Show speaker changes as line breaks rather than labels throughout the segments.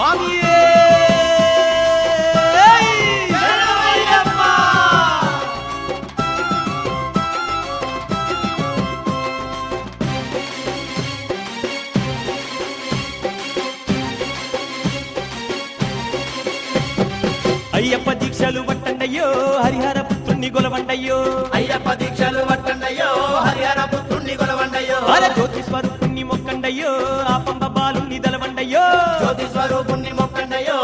స్వామియే! అయ్యప్ప దీక్షలు వట్టండయ్యో హరిహర పుత్రుణ్ణి గొలవండయ్యో.
అయ్యప్ప దీక్షలు వట్టండయ్యో హరిహర పుత్రుణ్ణి గొలవండయ్యో.
అరే జ్యోతి స్వరూపుణ్ణి మొక్కండయ్యో ఆపం దలవండయ్యో
జ్యోతి స్వరూపుణ్ణి మొక్కండయ్యో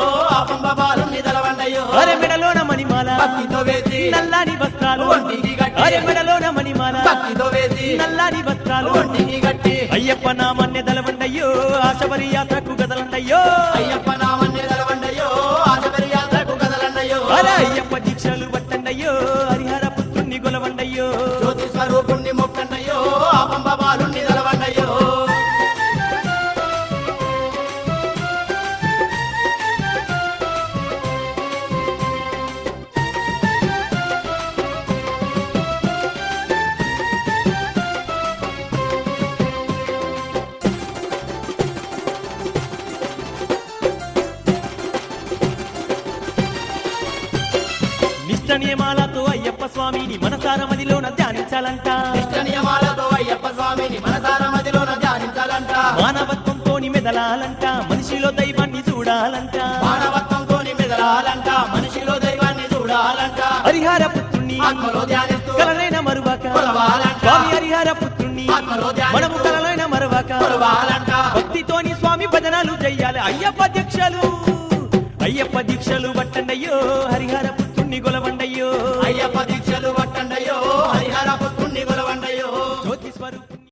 బాలుని దలవండయ్యో.
అరే మెడలోన మణిమాల
భక్తితో వేసి
నల్లాని వస్త్రాలు.
ఒంటికి గట్టి.
అరే మెడలోన మణిమాల
భక్తితో వేసి
నల్లాని వస్త్రాలు.
ఒంటికి గట్టి
అయ్యప్ప నామన్య దలవండయ్యో ఆశబరి యాత్రకు గదలండయ్యో.
అయ్యప్ప
నిష్ట నియమాలతో అయ్యప్ప స్వామిని మనసార మదిలోన ధ్యానించాలంట.
ఇష్ట నియమాలతో అయ్యప్ప స్వామిని మనసార మదిలోన ధ్యానించాలంట.
మానవత్వంతోని మెదలాలంట మనిషిలో దైవాన్ని చూడాలంట.
మానవత్వంతోని మెదలాలంట మనిషిలో దైవాన్ని చూడాలంట.
హరిహర పుత్రుణ్ణి
ఆత్మలో ధ్యానిస్తూ
కలనైన మరువక. స్వామి హరిహర పుత్రుణ్ణి మనము కలనైన మరువక. భక్తితోని స్వామి భజనాలు చెయ్యాలి అయ్యప్ప దీక్షలు అయ్యప్ప దీక్షలు పట్టండయ్యో హరిహర పుణ్య కొలవండయ్యో
అయ్యప్ప దీక్షలు